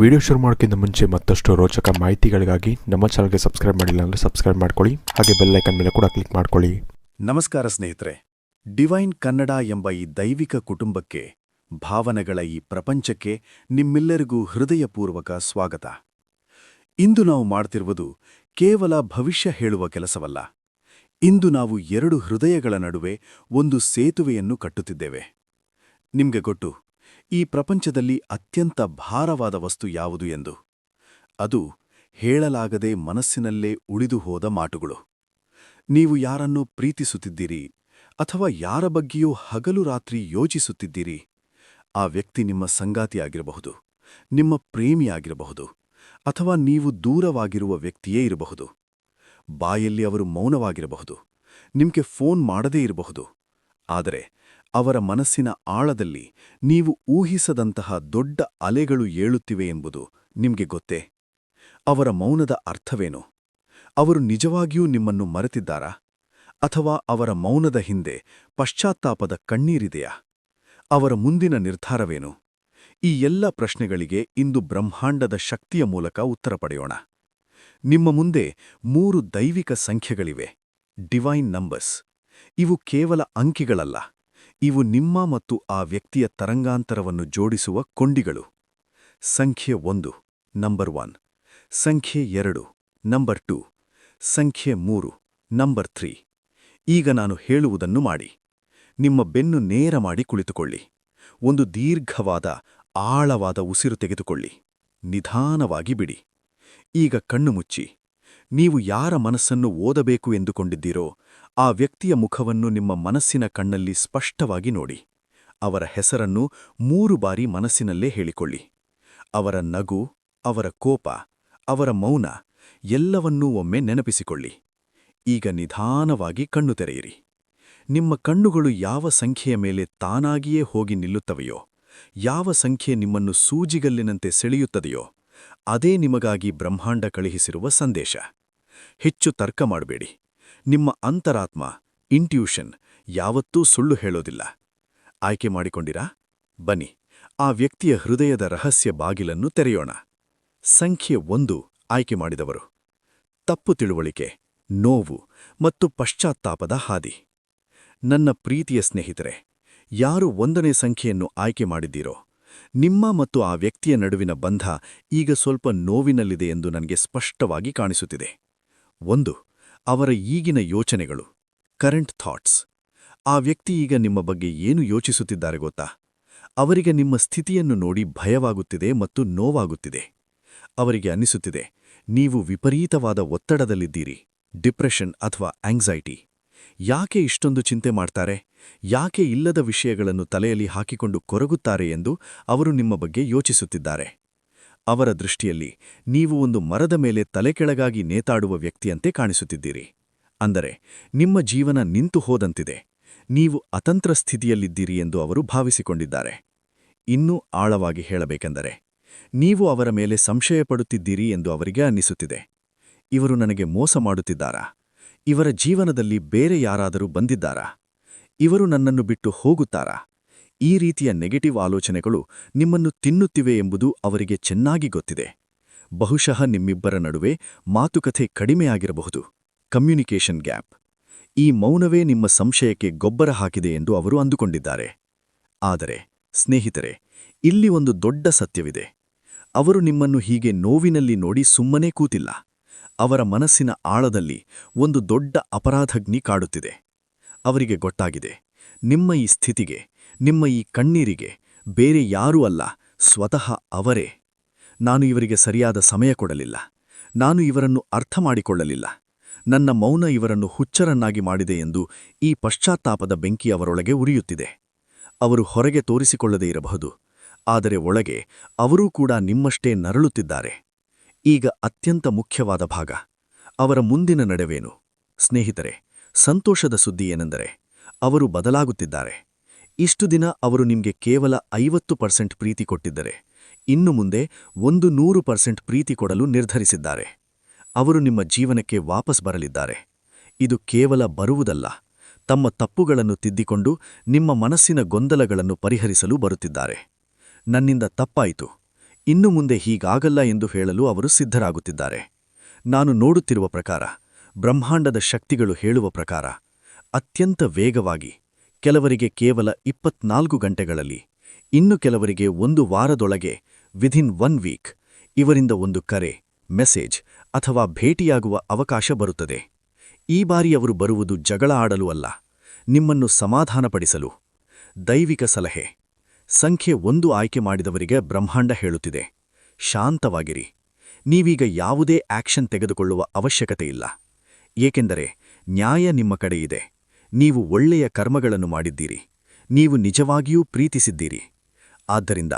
Video ಶುರು ಮಾಡೋಕ್ಕಿಂತ ಮುಂಚೆ ಮತ್ತಷ್ಟು ರೋಚಕ ಮಾಹಿತಿಗಳಿಗಾಗಿ ನಮ್ಮ ಚಾನಲ್ಗೆ ಸಬ್ಸ್ಕ್ರೈಬ್ ಮಾಡಿಲ್ಲ ಅಂದರೆ ಸಬ್ಸ್ಕ್ರೈಬ್ ಮಾಡ್ಕೊಳ್ಳಿ. ಹಾಗೆ ಬೆಲ್ಲೈಕನ್ ಮೇಲೆ ಕೂಡ ಕ್ಲಿಕ್ ಮಾಡ್ಕೊಳ್ಳಿ. ನಮಸ್ಕಾರ ಸ್ನೇಹಿತರೆ. ಡಿವೈನ್ ಕನ್ನಡ ಎಂಬ ಈ ದೈವಿಕ ಕುಟುಂಬಕ್ಕೆ, ಭಾವನೆಗಳ ಈ ಪ್ರಪಂಚಕ್ಕೆ ನಿಮ್ಮೆಲ್ಲರಿಗೂ ಹೃದಯಪೂರ್ವಕ ಸ್ವಾಗತ. ಇಂದು ನಾವು ಮಾಡ್ತಿರುವುದು ಕೇವಲ ಭವಿಷ್ಯ ಹೇಳುವ ಕೆಲಸವಲ್ಲ. ಇಂದು ನಾವು ಎರಡು ಹೃದಯಗಳ ನಡುವೆ ಒಂದು ಸೇತುವೆಯನ್ನು ಕಟ್ಟುತ್ತಿದ್ದೇವೆ. ನಿಮಗೆ ಗೊತ್ತು ಈ ಪ್ರಪಂಚದಲ್ಲಿ ಅತ್ಯಂತ ಭಾರವಾದ ವಸ್ತು ಯಾವುದು ಎಂದು? ಅದು ಹೇಳಲಾಗದೆ ಮನಸ್ಸಿನಲ್ಲೇ ಉಳಿದು ಹೋದ ಮಾಟುಗಳು ನೀವು ಯಾರನ್ನು ಪ್ರೀತಿಸುತ್ತಿದ್ದೀರಿ ಅಥವಾ ಯಾರ ಬಗ್ಗೆಯೂ ಹಗಲು ರಾತ್ರಿ ಯೋಚಿಸುತ್ತಿದ್ದೀರಿ? ಆ ವ್ಯಕ್ತಿ ನಿಮ್ಮ ಸಂಗಾತಿಯಾಗಿರಬಹುದು, ನಿಮ್ಮ ಪ್ರೇಮಿಯಾಗಿರಬಹುದು ಅಥವಾ ನೀವು ದೂರವಾಗಿರುವ ವ್ಯಕ್ತಿಯೇ ಇರಬಹುದು. ಬಾಯಲ್ಲಿ ಅವರು ಮೌನವಾಗಿರಬಹುದು, ನಿಮಗೆ ಫೋನ್ ಮಾಡದೇ ಇರಬಹುದು. ಆದರೆ ಅವರ ಮನಸ್ಸಿನ ಆಳದಲ್ಲಿ ನೀವು ಊಹಿಸದಂತಹ ದೊಡ್ಡ ಅಲೆಗಳು ಏಳುತ್ತಿವೆ ಎಂಬುದು ನಿಮಗೆ ಗೊತ್ತೇ? ಅವರ ಮೌನದ ಅರ್ಥವೇನು? ಅವರು ನಿಜವಾಗಿಯೂ ನಿಮ್ಮನ್ನು ಮರೆತಿದ್ದಾರಾ? ಅಥವಾ ಅವರ ಮೌನದ ಹಿಂದೆ ಪಶ್ಚಾತ್ತಾಪದ ಕಣ್ಣೀರಿದೆಯಾ? ಅವರ ಮುಂದಿನ ನಿರ್ಧಾರವೇನು? ಈ ಎಲ್ಲ ಪ್ರಶ್ನೆಗಳಿಗೆ ಇಂದು ಬ್ರಹ್ಮಾಂಡದ ಶಕ್ತಿಯ ಮೂಲಕ ಉತ್ತರ ಪಡೆಯೋಣ. ನಿಮ್ಮ ಮುಂದೆ ಮೂರು ದೈವಿಕ ಸಂಖ್ಯೆಗಳಿವೆ. Divine numbers. ಇವು ಕೇವಲ ಅಂಕಿಗಳಲ್ಲ. ಇವು ನಿಮ್ಮ ಮತ್ತು ಆ ವ್ಯಕ್ತಿಯ ತರಂಗಾಂತರವನ್ನು ಜೋಡಿಸುವ ಕೊಂಡಿಗಳು. ಸಂಖ್ಯೆ ಒಂದು, ನಂಬರ್ ಒನ್. ಸಂಖ್ಯೆ ಎರಡು, ನಂಬರ್ ಟೂ. ಸಂಖ್ಯೆ ಮೂರು, ನಂಬರ್ ತ್ರೀ. ಈಗ ನಾನು ಹೇಳುವುದನ್ನು ಮಾಡಿ. ನಿಮ್ಮ ಬೆನ್ನು ನೇರ ಮಾಡಿ ಕುಳಿತುಕೊಳ್ಳಿ. ಒಂದು ದೀರ್ಘವಾದ, ಆಳವಾದ ಉಸಿರು ತೆಗೆದುಕೊಳ್ಳಿ. ನಿಧಾನವಾಗಿ ಬಿಡಿ. ಈಗ ಕಣ್ಣು ಮುಚ್ಚಿ. ನೀವು ಯಾರ ಮನಸ್ಸನ್ನು ಓದಬೇಕು ಎಂದುಕೊಂಡಿದ್ದೀರೋ, ಆ ವ್ಯಕ್ತಿಯ ಮುಖವನ್ನು ನಿಮ್ಮ ಮನಸ್ಸಿನ ಕಣ್ಣಲ್ಲಿ ಸ್ಪಷ್ಟವಾಗಿ ನೋಡಿ. ಅವರ ಹೆಸರನ್ನು ಮೂರು ಬಾರಿ ಮನಸ್ಸಿನಲ್ಲೇ ಹೇಳಿಕೊಳ್ಳಿ. ಅವರ ನಗು, ಅವರ ಕೋಪ, ಅವರ ಮೌನ, ಎಲ್ಲವನ್ನೂ ಒಮ್ಮೆ ನೆನಪಿಸಿಕೊಳ್ಳಿ. ಈಗ ನಿಧಾನವಾಗಿ ಕಣ್ಣು ತೆರೆಯಿರಿ. ನಿಮ್ಮ ಕಣ್ಣುಗಳು ಯಾವ ಸಂಖ್ಯೆಯ ಮೇಲೆ ತಾನಾಗಿಯೇ ಹೋಗಿ ನಿಲ್ಲುತ್ತವೆಯೋ, ಯಾವ ಸಂಖ್ಯೆ ನಿಮ್ಮನ್ನು ಸೂಜಿಗಲ್ಲಿನಂತೆ ಸೆಳೆಯುತ್ತದೆಯೋ ಅದೇ ನಿಮಗಾಗಿ ಬ್ರಹ್ಮಾಂಡ ಕಳುಹಿಸಿರುವ ಸಂದೇಶ. ಹೆಚ್ಚು ತರ್ಕ ಮಾಡಬೇಡಿ. ನಿಮ್ಮ ಅಂತರಾತ್ಮ ಇಂಟ್ಯೂಷನ್ ಯಾವತ್ತೂ ಸುಳ್ಳು ಹೇಳೋದಿಲ್ಲ. ಆಯ್ಕೆ ಮಾಡಿಕೊಂಡಿರಾ? ಬನ್ನಿ, ಆ ವ್ಯಕ್ತಿಯ ಹೃದಯದ ರಹಸ್ಯ ಬಾಗಿಲನ್ನು ತೆರೆಯೋಣ. ಸಂಖ್ಯೆ ಒಂದು, ಆಯ್ಕೆ ಮಾಡಿದವರು. ತಪ್ಪು ತಿಳುವಳಿಕೆ, ನೋವು ಮತ್ತು ಪಶ್ಚಾತ್ತಾಪದ ಹಾದಿ. ನನ್ನ ಪ್ರೀತಿಯ ಸ್ನೇಹಿತರೆ, ಯಾರು ಒಂದನೇ ಸಂಖ್ಯೆಯನ್ನು ಆಯ್ಕೆ ಮಾಡಿದ್ದೀರೋ ನಿಮ್ಮ ಮತ್ತು ಆ ವ್ಯಕ್ತಿಯ ನಡುವಿನ ಬಂಧ ಈಗ ಸ್ವಲ್ಪ ನೋವಿನಲ್ಲಿದೆ ಎಂದು ನನಗೆ ಸ್ಪಷ್ಟವಾಗಿ ಕಾಣಿಸುತ್ತಿದೆ. ಒಂದು, ಅವರ ಈಗಿನ ಯೋಚನೆಗಳು ಕರೆಂಟ್ ಥಾಟ್ಸ್ ಆ ವ್ಯಕ್ತಿ ಈಗ ನಿಮ್ಮ ಬಗ್ಗೆ ಏನು ಯೋಚಿಸುತ್ತಿದ್ದಾರೆ ಗೊತ್ತಾ? ಅವರಿಗೆ ನಿಮ್ಮ ಸ್ಥಿತಿಯನ್ನು ನೋಡಿ ಭಯವಾಗುತ್ತಿದೆ ಮತ್ತು ನೋವಾಗುತ್ತಿದೆ. ಅವರಿಗೆ ಅನ್ನಿಸುತ್ತಿದೆ ನೀವು ವಿಪರೀತವಾದ ಒತ್ತಡದಲ್ಲಿದ್ದೀರಿ, ಡಿಪ್ರೆಷನ್ ಅಥವಾ ಆಂಗ್ಸೈಟಿ ಯಾಕೆ ಇಷ್ಟೊಂದು ಚಿಂತೆ ಮಾಡ್ತಾರೆ? ಯಾಕೆ ಇಲ್ಲದ ವಿಷಯಗಳನ್ನು ತಲೆಯಲ್ಲಿ ಹಾಕಿಕೊಂಡು ಕೊರಗುತ್ತಾರೆ ಎಂದು ಅವರು ನಿಮ್ಮ ಬಗ್ಗೆ ಯೋಚಿಸುತ್ತಿದ್ದಾರೆ. ಅವರ ದೃಷ್ಟಿಯಲ್ಲಿ ನೀವು ಒಂದು ಮರದ ಮೇಲೆ ತಲೆಕೆಳಗಾಗಿ ನೇತಾಡುವ ವ್ಯಕ್ತಿಯಂತೆ ಕಾಣಿಸುತ್ತಿದ್ದೀರಿ. ಅಂದರೆ, ನಿಮ್ಮ ಜೀವನ ನಿಂತು ಹೋದಂತಿದೆ. ನೀವು ಅತಂತ್ರ ಸ್ಥಿತಿಯಲ್ಲಿದ್ದೀರಿ ಎಂದು ಅವರು ಭಾವಿಸಿಕೊಂಡಿದ್ದಾರೆ. ಇನ್ನೂ ಆಳವಾಗಿ ಹೇಳಬೇಕೆಂದರೆ, ನೀವು ಅವರ ಮೇಲೆ ಸಂಶಯಪಡುತ್ತಿದ್ದೀರಿ ಎಂದು ಅವರಿಗೆ ಅನ್ನಿಸುತ್ತಿದೆ. ಇವರು ನನಗೆ ಮೋಸ ಮಾಡುತ್ತಿದ್ದಾರಾ? ಇವರ ಜೀವನದಲ್ಲಿ ಬೇರೆ ಯಾರಾದರೂ ಬಂದಿದ್ದಾರಾ? ಇವರು ನನ್ನನ್ನು ಬಿಟ್ಟು ಹೋಗುತ್ತಾರಾ? ಈ ರೀತಿಯ ನೆಗೆಟಿವ್ ಆಲೋಚನೆಗಳು ನಿಮ್ಮನ್ನು ತಿನ್ನುತ್ತಿವೆ ಎಂಬುದು ಅವರಿಗೆ ಚೆನ್ನಾಗಿ ಗೊತ್ತಿದೆ. ಬಹುಶಃ ನಿಮ್ಮಿಬ್ಬರ ನಡುವೆ ಮಾತುಕತೆ ಕಡಿಮೆಯಾಗಿರಬಹುದು. Communication gap. ಈ ಮೌನವೇ ನಿಮ್ಮ ಸಂಶಯಕ್ಕೆ ಗೊಬ್ಬರ ಹಾಕಿದೆ ಎಂದು ಅವರು ಅಂದುಕೊಂಡಿದ್ದಾರೆ. ಆದರೆ, ಸ್ನೇಹಿತರೆ, ಇಲ್ಲಿ ಒಂದು ದೊಡ್ಡ ಸತ್ಯವಿದೆ. ಅವರು ನಿಮ್ಮನ್ನು ಹೀಗೆ ನೋವಿನಲ್ಲಿ ನೋಡಿ ಸುಮ್ಮನೆ ಕೂತಿಲ್ಲ. ಅವರ ಮನಸ್ಸಿನ ಆಳದಲ್ಲಿ ಒಂದು ದೊಡ್ಡ ಅಪರಾಧಗ್ನಿ ಕಾಡುತ್ತಿದೆ. ಅವರಿಗೆ ಗೊತ್ತಾಗಿದೆ, ನಿಮ್ಮ ಈ ಸ್ಥಿತಿಗೆ, ನಿಮ್ಮ ಈ ಕಣ್ಣೀರಿಗೆ ಬೇರೆ ಯಾರೂ ಅಲ್ಲ, ಸ್ವತಃ ಅವರೇ. ನಾನು ಇವರಿಗೆ ಸರಿಯಾದ ಸಮಯ ಕೊಡಲಿಲ್ಲ, ನಾನು ಇವರನ್ನು ಅರ್ಥ ಮಾಡಿಕೊಳ್ಳಲಿಲ್ಲ. ನನ್ನ ಮೌನ ಇವರನ್ನು ಹುಚ್ಚರನ್ನಾಗಿ ಮಾಡಿದೆ ಎಂದು ಈ ಪಶ್ಚಾತ್ತಾಪದ ಬೆಂಕಿ ಅವರೊಳಗೆ ಉರಿಯುತ್ತಿದೆ. ಅವರು ಹೊರಗೆ ತೋರಿಸಿಕೊಳ್ಳದೇ ಇರಬಹುದು, ಆದರೆ ಒಳಗೆ ಅವರೂ ಕೂಡ ನಿಮ್ಮಷ್ಟೇ ನರಳುತ್ತಿದ್ದಾರೆ. ಈಗ ಅತ್ಯಂತ ಮುಖ್ಯವಾದ ಭಾಗ. ಅವರ ಮುಂದಿನ ನಡೆವೇನು? ಸ್ನೇಹಿತರೆ, ಸಂತೋಷದ ಸುದ್ದಿ ಏನೆಂದರೆ, ಅವರು ಬದಲಾಗುತ್ತಿದ್ದಾರೆ. ಇಷ್ಟು ದಿನ ಅವರು ನಿಮಗೆ ಕೇವಲ ಐವತ್ತು ಪರ್ಸೆಂಟ್ ಪ್ರೀತಿ ಕೊಟ್ಟಿದ್ದರೆ, ಇನ್ನು ಮುಂದೆ ಒಂದು ನೂರು ಪರ್ಸೆಂಟ್ ಪ್ರೀತಿ ಕೊಡಲು ನಿರ್ಧರಿಸಿದ್ದಾರೆ. ಅವರು ನಿಮ್ಮ ಜೀವನಕ್ಕೆ ವಾಪಸ್ ಬರಲಿದ್ದಾರೆ. ಇದು ಕೇವಲ ಬರುವುದಲ್ಲ, ತಮ್ಮ ತಪ್ಪುಗಳನ್ನು ತಿದ್ದಿಕೊಂಡು ನಿಮ್ಮ ಮನಸ್ಸಿನ ಗೊಂದಲಗಳನ್ನು ಪರಿಹರಿಸಲು ಬರುತ್ತಿದ್ದಾರೆ. ನನ್ನಿಂದ ತಪ್ಪಾಯಿತು. ಇನ್ನು ಮುಂದೆ ಹೀಗಾಗಲ್ಲ ಎಂದು ಹೇಳಲು ಅವರು ಸಿದ್ಧರಾಗುತ್ತಿದ್ದಾರೆ. ನಾನು ನೋಡುತ್ತಿರುವ ಪ್ರಕಾರ, ಬ್ರಹ್ಮಾಂಡದ ಶಕ್ತಿಗಳು ಹೇಳುವ ಪ್ರಕಾರ, ಅತ್ಯಂತ ವೇಗವಾಗಿ, ಕೆಲವರಿಗೆ ಕೇವಲ ಇಪ್ಪತ್ನಾಲ್ಕು ಗಂಟೆಗಳಲ್ಲಿ, ಇನ್ನು ಕೆಲವರಿಗೆ ಒಂದು ವಾರದೊಳಗೆ ವಿಧಿನ್ ಒನ್ ವೀಕ್ ಇವರಿಂದ ಒಂದು ಕರೆ ಮೆಸೇಜ್ ಅಥವಾ ಭೇಟಿಯಾಗುವ ಅವಕಾಶ ಬರುತ್ತದೆ. ಈ ಬಾರಿ ಅವರು ಬರುವುದು ಜಗಳ ಆಡಲು ಅಲ್ಲ, ನಿಮ್ಮನ್ನು ಸಮಾಧಾನಪಡಿಸಲು. ದೈವಿಕ ಸಲಹೆ. ಸಂಖ್ಯೆ ಒಂದು ಆಯ್ಕೆ ಮಾಡಿದವರಿಗೆ ಬ್ರಹ್ಮಾಂಡ ಹೇಳುತ್ತಿದೆ. ಶಾಂತವಾಗಿರಿ. ನೀವೀಗ ಯಾವುದೇ ಆಕ್ಷನ್ ತೆಗೆದುಕೊಳ್ಳುವ ಅವಶ್ಯಕತೆ ಇಲ್ಲ. ಏಕೆಂದರೆ ನ್ಯಾಯ ನಿಮ್ಮ ಕಡೆ ಇದೆ. ನೀವು ಒಳ್ಳೆಯ ಕರ್ಮಗಳನ್ನು ಮಾಡಿದ್ದೀರಿ. ನೀವು ನಿಜವಾಗಿಯೂ ಪ್ರೀತಿಸಿದ್ದೀರಿ. ಆದ್ದರಿಂದ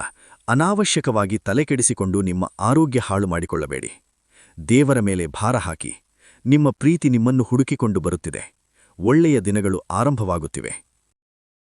ಅನಾವಶ್ಯಕವಾಗಿ ತಲೆಕೆಡಿಸಿಕೊಂಡು ನಿಮ್ಮ ಆರೋಗ್ಯ ಹಾಳು ಮಾಡಿಕೊಳ್ಳಬೇಡಿ. ದೇವರ ಮೇಲೆ ಭಾರ ಹಾಕಿ. ನಿಮ್ಮ ಪ್ರೀತಿ ನಿಮ್ಮನ್ನು ಹುಡುಕಿಕೊಂಡು ಬರುತ್ತಿದೆ. ಒಳ್ಳೆಯ ದಿನಗಳು ಆರಂಭವಾಗುತ್ತಿವೆ.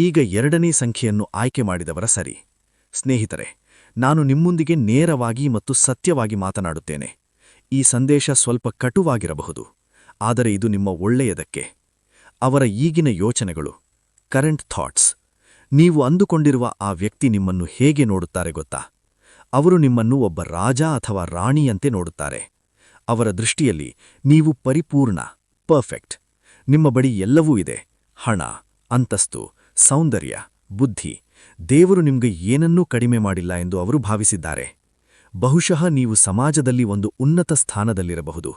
ಈಗ ಎರಡನೇ ಸಂಖ್ಯೆಯನ್ನು ಆಯ್ಕೆ ಮಾಡಿದವರ ಸರಿ. ಸ್ನೇಹಿತರೆ, ನಾನು ನಿಮ್ಮೊಂದಿಗೆ ನೇರವಾಗಿ ಮತ್ತು ಸತ್ಯವಾಗಿ ಮಾತನಾಡುತ್ತೇನೆ. ಈ ಸಂದೇಶ ಸ್ವಲ್ಪ ಕಟುವಾಗಿರಬಹುದು. ಆದರೆ ಇದು ನಿಮ್ಮ ಒಳ್ಳೆಯದಕ್ಕೆ. ಅವರ ಈಗಿನ ಯೋಚನೆಗಳು. Current thoughts. ನೀವು ಅಂದುಕೊಂಡಿರುವ ಆ ವ್ಯಕ್ತಿ ನಿಮ್ಮನ್ನು ಹೇಗೆ ನೋಡುತ್ತಾರೆ ಗೊತ್ತಾ? ಅವರು ನಿಮ್ಮನ್ನು ಒಬ್ಬ ರಾಜ ಅಥವಾ ರಾಣಿಯಂತೆ ನೋಡುತ್ತಾರೆ. ಅವರ ದೃಷ್ಟಿಯಲ್ಲಿ ನೀವು ಪರಿಪೂರ್ಣ, ಪರ್ಫೆಕ್ಟ್. ನಿಮ್ಮ ಬಳಿ ಎಲ್ಲವೂ ಇದೆ. ಹಣ, ಅಂತಸ್ತು ಸೌಂದರ್ಯ, ಬುದ್ಧಿ, ದೇವರು ನಿಮಗೆ ಏನನ್ನೂ ಕಡಿಮೆ ಮಾಡಿಲ್ಲ ಎಂದು ಅವರು ಭಾವಿಸಿದ್ದಾರೆ. ಬಹುಶಃ ನೀವು ಸಮಾಜದಲ್ಲಿ ಒಂದು ಉನ್ನತ ಸ್ಥಾನದಲ್ಲಿರಬಹುದು,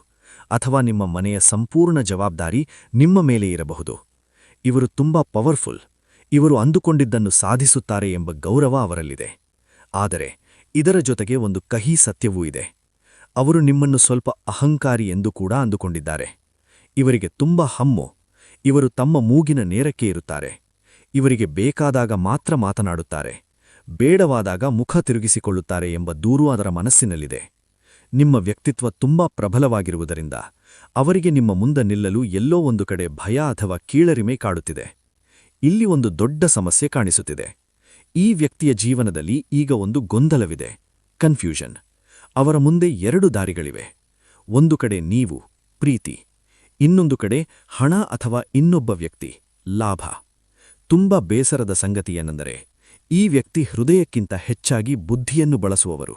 ಅಥವಾ ನಿಮ್ಮ ಮನೆಯ ಸಂಪೂರ್ಣ ಜವಾಬ್ದಾರಿ ನಿಮ್ಮ ಮೇಲೆ ಇರಬಹುದು. ಇವರು ತುಂಬಾ ಪವರ್ಫುಲ್, ಇವರು ಅಂದುಕೊಂಡಿದ್ದನ್ನು ಸಾಧಿಸುತ್ತಾರೆ ಎಂಬ ಗೌರವ ಅವರಲ್ಲಿದೆ. ಆದರೆ, ಇದರ ಜೊತೆಗೆ ಒಂದು ಕಹಿ ಸತ್ಯವೂ ಇದೆ. ಅವರು ನಿಮ್ಮನ್ನು ಸ್ವಲ್ಪ ಅಹಂಕಾರಿ ಎಂದು ಕೂಡ ಅಂದುಕೊಂಡಿದ್ದಾರೆ. ಇವರಿಗೆ ತುಂಬ ಹಮ್ಮು, ಇವರು ತಮ್ಮ ಮೂಗಿನ ನೇರಕ್ಕೆ ಇರುತ್ತಾರೆ. ಇವರಿಗೆ ಬೇಕಾದಾಗ ಮಾತ್ರ ಮಾತನಾಡುತ್ತಾರೆ. ಬೇಡವಾದಾಗ ಮುಖ ತಿರುಗಿಸಿಕೊಳ್ಳುತ್ತಾರೆ ಎಂಬ ದೂರು ಅದರ ಮನಸ್ಸಿನಲ್ಲಿದೆ. ನಿಮ್ಮ ವ್ಯಕ್ತಿತ್ವ ತುಂಬಾ ಪ್ರಬಲವಾಗಿರುವುದರಿಂದ ಅವರಿಗೆ ನಿಮ್ಮ ಮುಂದೆ ನಿಲ್ಲಲು ಎಲ್ಲೋ ಒಂದು ಕಡೆ ಭಯ ಅಥವಾ ಕೀಳರಿಮೆ ಕಾಡುತ್ತಿದೆ. ಇಲ್ಲಿ ಒಂದು ದೊಡ್ಡ ಸಮಸ್ಯೆ ಕಾಣಿಸುತ್ತಿದೆ. ಈ ವ್ಯಕ್ತಿಯ ಜೀವನದಲ್ಲಿ ಈಗ ಒಂದು ಗೊಂದಲವಿದೆ. ಕನ್ಫ್ಯೂಷನ್. ಅವರ ಮುಂದೆ ಎರಡು ದಾರಿಗಳಿವೆ. ಒಂದು ಕಡೆ ನೀವು, ಪ್ರೀತಿ. ಇನ್ನೊಂದು ಕಡೆ ಹಣ ಅಥವಾ ಇನ್ನೊಬ್ಬ ವ್ಯಕ್ತಿ, ಲಾಭ. ತುಂಬ ಬೇಸರದ ಸಂಗತಿಯೇನೆಂದರೆ ಈ ವ್ಯಕ್ತಿ ಹೃದಯಕ್ಕಿಂತ ಹೆಚ್ಚಾಗಿ ಬುದ್ಧಿಯನ್ನು ಬಳಸುವವರು.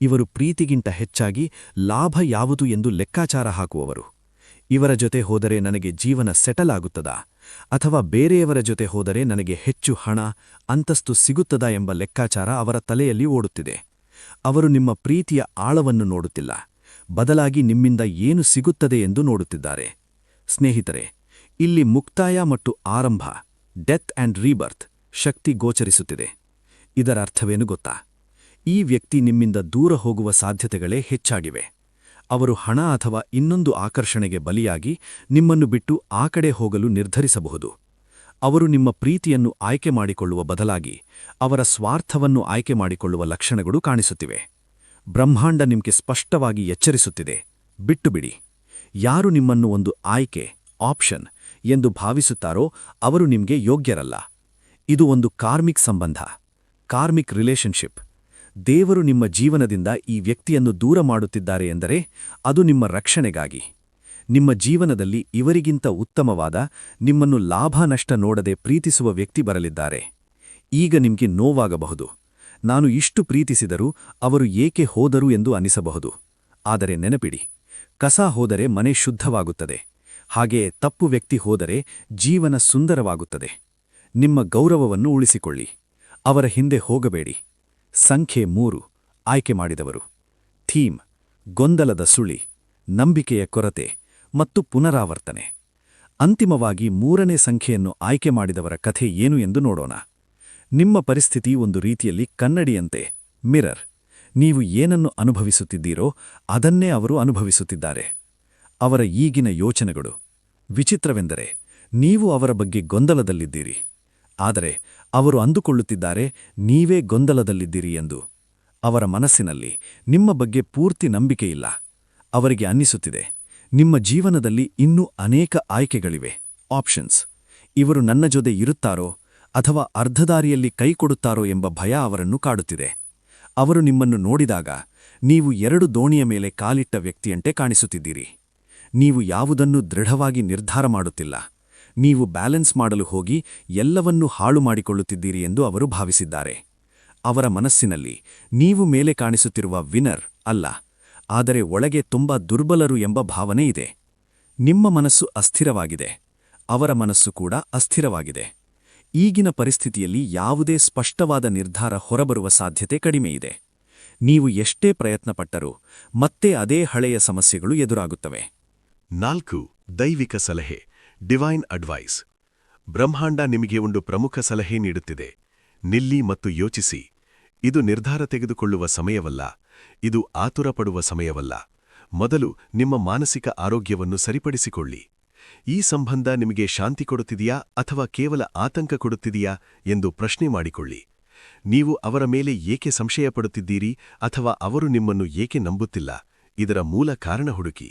ಇವರು ಪ್ರೀತಿಗಿಂತ ಹೆಚ್ಚಾಗಿ ಲಾಭ ಯಾವುದು ಎಂದು ಲೆಕ್ಕಾಚಾರ ಹಾಕುವವರು. ಇವರ ಜೊತೆ ಹೋದರೆ ನನಗೆ ಜೀವನ ಸೆಟಲ್ ಆಗುತ್ತದಾ? ಅಥವಾ ಬೇರೆಯವರ ಜೊತೆ ಹೋದರೆ ನನಗೆ ಹೆಚ್ಚು ಹಣ, ಅಂತಸ್ತು ಸಿಗುತ್ತದಾ ಎಂಬ ಲೆಕ್ಕಾಚಾರ ಅವರ ತಲೆಯಲ್ಲಿ ಓಡುತ್ತಿದೆ. ಅವರು ನಿಮ್ಮ ಪ್ರೀತಿಯ ಆಳವನ್ನು ನೋಡುತ್ತಿಲ್ಲ. ಬದಲಾಗಿ ನಿಮ್ಮಿಂದ ಏನು ಸಿಗುತ್ತದೆ ಎಂದು ನೋಡುತ್ತಿದ್ದಾರೆ. ಸ್ನೇಹಿತರೆ, ಇಲ್ಲಿ ಮುಕ್ತಾಯ ಮತ್ತು ಆರಂಭ. ಡೆತ್ ಆ್ಯಂಡ್ ರೀಬರ್ತ್ ಶಕ್ತಿ ಗೋಚರಿಸುತ್ತಿದೆ. ಇದರ ಅರ್ಥವೇನು ಗೊತ್ತಾ? ಈ ವ್ಯಕ್ತಿ ನಿಮ್ಮಿಂದ ದೂರ ಹೋಗುವ ಸಾಧ್ಯತೆಗಳೇ ಹೆಚ್ಚಾಗಿವೆ. ಅವರು ಹಣ ಅಥವಾ ಇನ್ನೊಂದು ಆಕರ್ಷಣೆಗೆ ಬಲಿಯಾಗಿ ನಿಮ್ಮನ್ನು ಬಿಟ್ಟು ಆ ಕಡೆ ಹೋಗಲು ನಿರ್ಧರಿಸಬಹುದು. ಅವರು ನಿಮ್ಮ ಪ್ರೀತಿಯನ್ನು ಆಯ್ಕೆ ಮಾಡಿಕೊಳ್ಳುವ ಬದಲಾಗಿ ಅವರ ಸ್ವಾರ್ಥವನ್ನು ಆಯ್ಕೆ ಮಾಡಿಕೊಳ್ಳುವ ಲಕ್ಷಣಗಳು ಕಾಣಿಸುತ್ತಿವೆ. ಬ್ರಹ್ಮಾಂಡ ನಿಮಗೆ ಸ್ಪಷ್ಟವಾಗಿ ಎಚ್ಚರಿಸುತ್ತಿದೆ. ಬಿಟ್ಟುಬಿಡಿ ಯಾರು ನಿಮ್ಮನ್ನು ಒಂದು ಆಯ್ಕೆ, ಆಪ್ಷನ್ ಎಂದು ಭಾವಿಸುತ್ತಾರೋ ಅವರು ನಿಮಗೆ ಯೋಗ್ಯರಲ್ಲ. ಇದು ಒಂದು ಕಾರ್ಮಿಕ್ ಸಂಬಂಧ, ಕಾರ್ಮಿಕ್ ರಿಲೇಷನ್ಶಿಪ್ ದೇವರು ನಿಮ್ಮ ಜೀವನದಿಂದ ಈ ವ್ಯಕ್ತಿಯನ್ನು ದೂರ ಮಾಡುತ್ತಿದ್ದಾರೆ ಎಂದರೆ ಅದು ನಿಮ್ಮ ರಕ್ಷಣೆಗಾಗಿ. ನಿಮ್ಮ ಜೀವನದಲ್ಲಿ ಇವರಿಗಿಂತ ಉತ್ತಮವಾದ, ನಿಮ್ಮನ್ನು ಲಾಭ ನಷ್ಟ ನೋಡದೆ ಪ್ರೀತಿಸುವ ವ್ಯಕ್ತಿ ಬರಲಿದ್ದಾರೆ. ಈಗ ನಿಮಗೆ ನೋವಾಗಬಹುದು. ನಾನು ಇಷ್ಟು ಪ್ರೀತಿಸಿದರೂ ಅವರು ಏಕೆ ಹೋದರು ಎಂದು ಅನಿಸಬಹುದು. ಆದರೆ ನೆನಪಿಡಿ, ಕಸ ಹೋದರೆ ಮನೆ ಶುದ್ಧವಾಗುತ್ತದೆ. ಹಾಗೆಯೇ ತಪ್ಪು ವ್ಯಕ್ತಿ ಹೋದರೆ ಜೀವನ ಸುಂದರವಾಗುತ್ತದೆ. ನಿಮ್ಮ ಗೌರವವನ್ನು ಉಳಿಸಿಕೊಳ್ಳಿ. ಅವರ ಹಿಂದೆ ಹೋಗಬೇಡಿ. ಸಂಖ್ಯೆ ಮೂರು, ಆಯ್ಕೆ ಮಾಡಿದವರು. ಥೀಮ್, ಗೊಂದಲದ ಸುಳಿ, ನಂಬಿಕೆಯ ಕೊರತೆ ಮತ್ತು ಪುನರಾವರ್ತನೆ. ಅಂತಿಮವಾಗಿ ಮೂರನೇ ಸಂಖ್ಯೆಯನ್ನು ಆಯ್ಕೆ ಮಾಡಿದವರ ಕಥೆ ಏನು ಎಂದು ನೋಡೋಣ. ನಿಮ್ಮ ಪರಿಸ್ಥಿತಿ ಒಂದು ರೀತಿಯಲ್ಲಿ ಕನ್ನಡಿಯಂತೆ. ಮಿರರ್, ನೀವು ಏನನ್ನು ಅನುಭವಿಸುತ್ತಿದ್ದೀರೋ ಅದನ್ನೇ ಅವರು ಅನುಭವಿಸುತ್ತಿದ್ದಾರೆ. ಅವರ ಈಗಿನ ಯೋಚನೆಗಳು. ವಿಚಿತ್ರವೆಂದರೆ, ನೀವು ಅವರ ಬಗ್ಗೆ ಗೊಂದಲದಲ್ಲಿದ್ದೀರಿ. ಆದರೆ, ಅವರು ಅಂದುಕೊಳ್ಳುತ್ತಿದ್ದಾರೆ, ನೀವೇ ಗೊಂದಲದಲ್ಲಿದ್ದೀರಿ ಎಂದು. ಅವರ ಮನಸ್ಸಿನಲ್ಲಿ ನಿಮ್ಮ ಬಗ್ಗೆ ಪೂರ್ತಿ ನಂಬಿಕೆಯಿಲ್ಲ. ಅವರಿಗೆ ಅನ್ನಿಸುತ್ತಿದೆ, ನಿಮ್ಮ ಜೀವನದಲ್ಲಿ ಇನ್ನೂ ಅನೇಕ ಆಯ್ಕೆಗಳಿವೆ. ಆಪ್ಷನ್ಸ್. ಇವರು ನನ್ನ ಜೊತೆ ಇರುತ್ತಾರೋ, ಅಥವಾ ಅರ್ಧದಾರಿಯಲ್ಲಿ ಕೈಕೊಡುತ್ತಾರೋ ಎಂಬ ಭಯ ಅವರನ್ನು ಕಾಡುತ್ತಿದೆ. ಅವರು ನಿಮ್ಮನ್ನು ನೋಡಿದಾಗ, ನೀವು ಎರಡು ದೋಣಿಯ ಮೇಲೆ ಕಾಲಿಟ್ಟ ವ್ಯಕ್ತಿಯಂತೆ ಕಾಣಿಸುತ್ತಿದ್ದೀರಿ. ನೀವು ಯಾವುದನ್ನು ದೃಢವಾಗಿ ನಿರ್ಧಾರ ಮಾಡುತ್ತಿಲ್ಲ. ನೀವು ಬ್ಯಾಲೆನ್ಸ್ ಮಾಡಲು ಹೋಗಿ ಎಲ್ಲವನ್ನೂ ಹಾಳು ಮಾಡಿಕೊಳ್ಳುತ್ತಿದ್ದೀರಿ ಎಂದು ಅವರು ಭಾವಿಸಿದ್ದಾರೆ. ಅವರ ಮನಸ್ಸಿನಲ್ಲಿ ನೀವು ಮೇಲೆ ಕಾಣಿಸುತ್ತಿರುವ ವಿನರ್ ಅಲ್ಲ, ಆದರೆ ಒಳಗೆ ತುಂಬಾ ದುರ್ಬಲರು ಎಂಬ ಭಾವನೆ ಇದೆ. ನಿಮ್ಮ ಮನಸ್ಸು ಅಸ್ಥಿರವಾಗಿದೆ, ಅವರ ಮನಸ್ಸು ಕೂಡ ಅಸ್ಥಿರವಾಗಿದೆ. ಈಗಿನ ಪರಿಸ್ಥಿತಿಯಲ್ಲಿ ಯಾವುದೇ ಸ್ಪಷ್ಟವಾದ ನಿರ್ಧಾರ ಹೊರಬರುವ ಸಾಧ್ಯತೆ ಕಡಿಮೆಯಿದೆ ನೀವು ಎಷ್ಟೇ ಪ್ರಯತ್ನಪಟ್ಟರೂ ಮತ್ತೆ ಅದೇ ಹಳೆಯ ಸಮಸ್ಯೆಗಳು ಎದುರಾಗುತ್ತವೆ. ನಾಲ್ಕು, ದೈವಿಕ ಸಲಹೆ, ಡಿವೈನ್ ಅಡ್ವೈಸ್. ಬ್ರಹ್ಮಾಂಡ ನಿಮಗೆ ಒಂದು ಪ್ರಮುಖ ಸಲಹೆ ನೀಡುತ್ತಿದೆ. ನಿಲ್ಲಿ ಮತ್ತು ಯೋಚಿಸಿ. ಇದು ನಿರ್ಧಾರ ತೆಗೆದುಕೊಳ್ಳುವ ಸಮಯವಲ್ಲ, ಇದು ಆತುರಪಡುವ ಸಮಯವಲ್ಲ. ಮೊದಲು ನಿಮ್ಮ ಮಾನಸಿಕ ಆರೋಗ್ಯವನ್ನು ಸರಿಪಡಿಸಿಕೊಳ್ಳಿ. ಈ ಸಂಬಂಧ ನಿಮಗೆ ಶಾಂತಿ ಕೊಡುತ್ತಿದೆಯಾ ಅಥವಾ ಕೇವಲ ಆತಂಕ ಕೊಡುತ್ತಿದೆಯಾ ಎಂದು ಪ್ರಶ್ನೆ ಮಾಡಿಕೊಳ್ಳಿ. ನೀವು ಅವರ ಮೇಲೆ ಏಕೆ ಸಂಶಯಪಡುತ್ತಿದ್ದೀರಿ ಅಥವಾ ಅವರು ನಿಮ್ಮನ್ನು ಏಕೆ ನಂಬುತ್ತಿಲ್ಲ, ಇದರ ಮೂಲ ಕಾರಣ ಹುಡುಕಿ.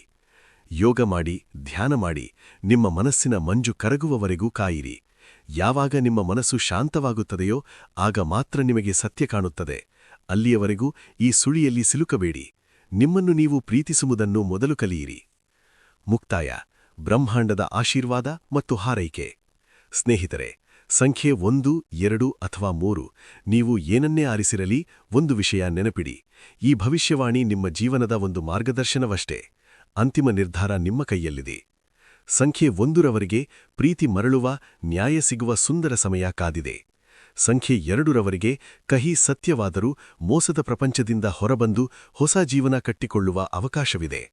ಯೋಗ ಮಾಡಿ, ಧ್ಯಾನ ಮಾಡಿ, ನಿಮ್ಮ ಮನಸ್ಸಿನ ಮಂಜು ಕರಗುವವರೆಗೂ ಕಾಯಿರಿ. ಯಾವಾಗ ನಿಮ್ಮ ಮನಸ್ಸು ಶಾಂತವಾಗುತ್ತದೆಯೋ, ಆಗ ಮಾತ್ರ ನಿಮಗೆ ಸತ್ಯ ಕಾಣುತ್ತದೆ. ಅಲ್ಲಿಯವರೆಗೂ ಈ ಸುಳಿಯಲ್ಲಿ ಸಿಲುಕಬೇಡಿ. ನಿಮ್ಮನ್ನು ನೀವು ಪ್ರೀತಿಸುವುದನ್ನು ಮೊದಲು ಕಲಿಯಿರಿ. ಮುಕ್ತಾಯ. ಬ್ರಹ್ಮಾಂಡದ ಆಶೀರ್ವಾದ ಮತ್ತು ಹಾರೈಕೆ. ಸ್ನೇಹಿತರೆ, ಸಂಖ್ಯೆ ಒಂದು, ಎರಡು ಅಥವಾ ಮೂರು, ನೀವು ಏನನ್ನೇ ಆರಿಸಿರಲಿ, ಒಂದು ವಿಷಯ ನೆನಪಿಡಿ. ಈ ಭವಿಷ್ಯವಾಣಿ ನಿಮ್ಮ ಜೀವನದ ಒಂದು ಮಾರ್ಗದರ್ಶನವಷ್ಟೇ. ಅಂತಿಮ ನಿರ್ಧಾರ ನಿಮ್ಮ ಕೈಯಲ್ಲಿದೆ. ಸಂಖ್ಯೆ ಒಂದರವರೆಗೆ ಪ್ರೀತಿ ಮರಳುವ, ನ್ಯಾಯ ಸಿಗುವ ಸುಂದರ ಸಮಯ ಕಾದಿದೆ. ಸಂಖ್ಯೆ ಎರಡರವರೆಗೆ ಕಹಿ ಸತ್ಯವಾದರೂ ಮೋಸದ ಪ್ರಪಂಚದಿಂದ ಹೊರಬಂದು ಹೊಸ ಜೀವನ ಕಟ್ಟಿಕೊಳ್ಳುವ ಅವಕಾಶವಿದೆ.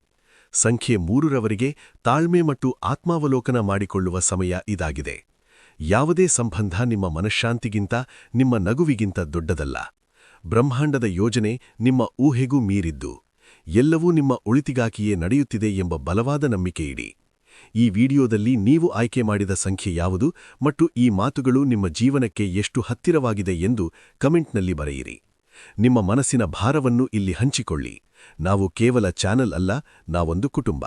ಸಂಖ್ಯೆ ಮೂರರವರೆಗೆ ತಾಳ್ಮೆ ಮತ್ತು ಆತ್ಮಾವಲೋಕನ ಮಾಡಿಕೊಳ್ಳುವ ಸಮಯ ಇದಾಗಿದೆ. ಯಾವುದೇ ಸಂಬಂಧ ನಿಮ್ಮ ಮನಃಶಾಂತಿಗಿಂತ, ನಿಮ್ಮ ನಗುವಿಗಿಂತ ದೊಡ್ಡದಲ್ಲ. ಬ್ರಹ್ಮಾಂಡದ ಯೋಜನೆ ನಿಮ್ಮ ಊಹೆಗೂ ಮೀರಿದ್ದು. ಎಲ್ಲವೂ ನಿಮ್ಮ ಒಳಿತಿಗಾಗಿಯೇ ನಡೆಯುತ್ತಿದೆ ಎಂಬ ಬಲವಾದ ನಂಬಿಕೆಯಿಡಿ ಈ ವಿಡಿಯೋದಲ್ಲಿ ನೀವು ಆಯ್ಕೆ ಮಾಡಿದ ಸಂಖ್ಯೆ ಯಾವುದು ಮತ್ತು ಈ ಮಾತುಗಳು ನಿಮ್ಮ ಜೀವನಕ್ಕೆ ಎಷ್ಟು ಹತ್ತಿರವಾಗಿದೆ ಎಂದು ಕಮೆಂಟ್ನಲ್ಲಿ ಬರೆಯಿರಿ. ನಿಮ್ಮ ಮನಸ್ಸಿನ ಭಾರವನ್ನು ಇಲ್ಲಿ ಹಂಚಿಕೊಳ್ಳಿ. ನಾವು ಕೇವಲ ಚಾನೆಲ್ ಅಲ್ಲ, ನಾವೊಂದು ಕುಟುಂಬ.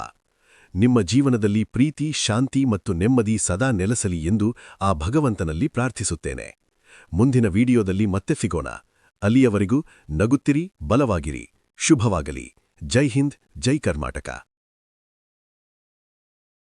ನಿಮ್ಮ ಜೀವನದಲ್ಲಿ ಪ್ರೀತಿ, ಶಾಂತಿ ಮತ್ತು ನೆಮ್ಮದಿ ಸದಾ ನೆಲೆಸಲಿ ಎಂದು ಆ ಭಗವಂತನಲ್ಲಿ ಪ್ರಾರ್ಥಿಸುತ್ತೇನೆ. ಮುಂದಿನ ವಿಡಿಯೋದಲ್ಲಿ ಮತ್ತೆ ಸಿಗೋಣ. ಅಲ್ಲಿಯವರೆಗೂ ನಗುತ್ತಿರಿ, ಬಲವಾಗಿರಿ. ಶುಭವಾಗಲಿ. ಜೈ ಹಿಂದ್ ಜೈ ಕರ್ನಾಟಕ